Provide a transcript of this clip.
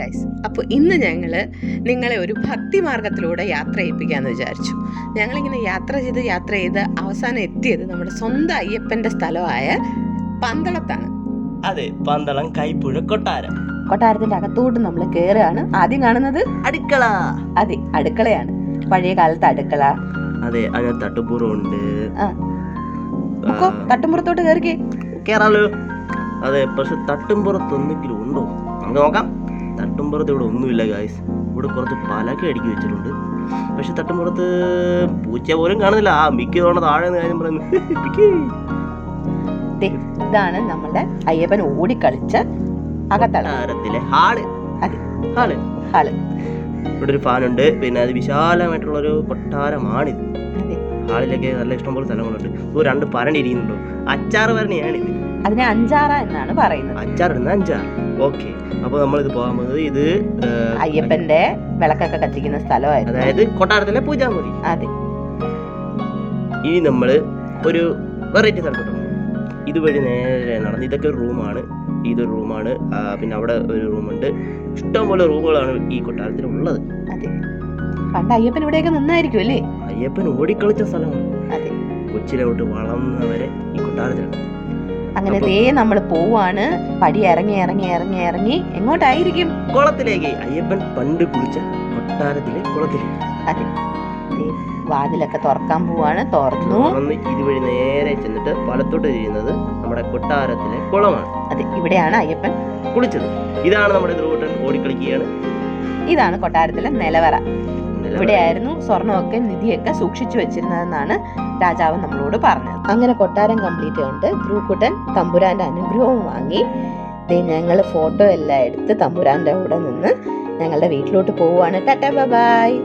Guys അപ്പോൾ ഇന്ന് ഞങ്ങൾ നിങ്ങളെ ഒരു ഭക്തി മാർഗത്തിലൂടെ യാത്ര ചെയ്യിപ്പിക്കാമെന്ന് വിചാരിച്ചു. ഞങ്ങളിങ്ങനെ യാത്ര ചെയ്ത് യാത്ര ചെയ്ത് അവസാനം എത്തിയത് നമ്മുടെ സ്വന്തം അയ്യപ്പന്റെ സ്ഥലമായ പന്തളത്താണ്. അതെ പന്തളം കൈപ്പുഴ കൊട്ടാരം. കൊട്ടാരത്തിന്റെ അകത്തോട്ട് നമ്മൾ കയറുകയാണ് ആദ്യം കാണുന്നത് അടുക്കള. അതെ അടുക്കളയാണ്. പഴയ കാലത്ത് അടുക്കള. അതെ അതിനകത്ത് തട്ടുപുറമുണ്ട് തട്ടുമ്പുറത്തോട്ട് കയറിക്കേ അതെ പക്ഷെ തട്ടുംപുറത്തൊന്നെങ്കിലും ഉണ്ടോ? നമുക്ക് നോക്കാം. തട്ടുംപുറത്ത് ഇവിടെ ഒന്നുമില്ല ഗായ്സ് ഇവിടെ കുറച്ച് പലക അടുക്കി വെച്ചിട്ടുണ്ട്. പക്ഷെ തട്ടുംപുറത്ത് പൂച്ച പോലും കാണുന്നില്ല. ആ മിക്ക തവണ താഴെ കാര്യം പറയുന്നു. ഇതാണ് നമ്മളുടെ അയ്യപ്പൻ ഓടിക്കളിച്ച അകത്തളത്തിലെ ഹാൾ. ഹാൾ. ഹാൾ. ഇവിടെ ഒരു ഫാനുണ്ട്. പിന്നെ അത് വിശാലമായിട്ടുള്ള ഒരു കൊട്ടാരമാണിത് ഹാളിലൊക്കെ നല്ല ഇഷ്ടംപോലെ സ്ഥലങ്ങളുണ്ട്. ഇപ്പോൾ രണ്ട് പരണ്ടിരിക്കുന്നുണ്ടോ അച്ചാറ് പരണിയാണിത് അതിനെ അഞ്ചാറ എന്നാണ് പറയുന്നത്. അച്ചാറ് അഞ്ചാർ ഓക്കെ. അപ്പോൾ നമ്മളിത് പോകാൻ പോകുന്നത് ഇത് അയ്യപ്പന്റെ വിളക്കൊക്കെ കത്തിക്കുന്ന സ്ഥലമായിരുന്നു. അതായത് കൊട്ടാരത്തിലെ പൂജാമുറി. അതെ. ഇനി നമ്മൾ ഒരു വെറൈറ്റി സ്ഥലത്തോട്ട് ഇതുവഴി നേരെ നടന്ന് ഇതൊക്കെ ഒരു റൂമാണ് ഇതൊരു റൂമാണ് പിന്നെ അവിടെ ഒരു റൂമുണ്ട് ഇഷ്ടംപോലെ റൂമുകളാണ് ഈ കൊട്ടാരത്തിൽ ഉള്ളത്. പണ്ട് അയ്യപ്പൻ ഇവിടെയൊക്കെ നിന്നായിരിക്കും അല്ലേ? അയ്യപ്പൻ ഓടിക്കളിച്ച സ്ഥലമാണ്. കൊച്ചിലോട്ട് വളർന്നവരെ ഈ കൊട്ടാരത്തിലുണ്ട് അങ്ങനെ ദേ നമ്മൾ പോവാണ്. പടി ഇറങ്ങി ഇറങ്ങി ഇറങ്ങി ഇറങ്ങി എങ്ങോട്ടായിരിക്കും? കുളത്തിലേക്ക്. അയ്യപ്പൻ പണ്ട് കുളിച്ച കൊട്ടാരത്തിലെ കുളത്തിലേക്ക്. അതെ. വാതിലൊക്കെ തുറക്കാൻ പോവാണ്. തുറന്നു ഇതുവഴി നേരെ ചെന്നിട്ട് വലത്തോട്ട് തിരിയുന്നത് നമ്മുടെ കൊട്ടാരത്തിലെ കുളമാണ്. അതെ ഇവിടെയാണ് അയ്യപ്പൻ കുളിച്ചത്. ഇതാണ് നമ്മുടെ ധ്രുവട്ടൻ ഓടിക്കളിക്കുകയാണ്. ഇതാണ് കൊട്ടാരത്തിലെ നിലവറ. ഇവിടെയായിരുന്നു സ്വർണമൊക്കെ നിധിയൊക്കെ സൂക്ഷിച്ചു വെച്ചിരുന്നതെന്നാണ് രാജാവ് നമ്മളോട് പറഞ്ഞത്. അങ്ങനെ കൊട്ടാരം കംപ്ലീറ്റ് കണ്ട് ധ്രൂക്കുട്ടൻ തമ്പുരാന്റെ അനുഗ്രഹവും വാങ്ങി. ഞങ്ങൾ ഫോട്ടോ എല്ലാം എടുത്ത് തമ്പുരാന്റെ കൂടെ നിന്ന് ഞങ്ങളുടെ വീട്ടിലോട്ട് പോവുകയാണ്. Tata bye.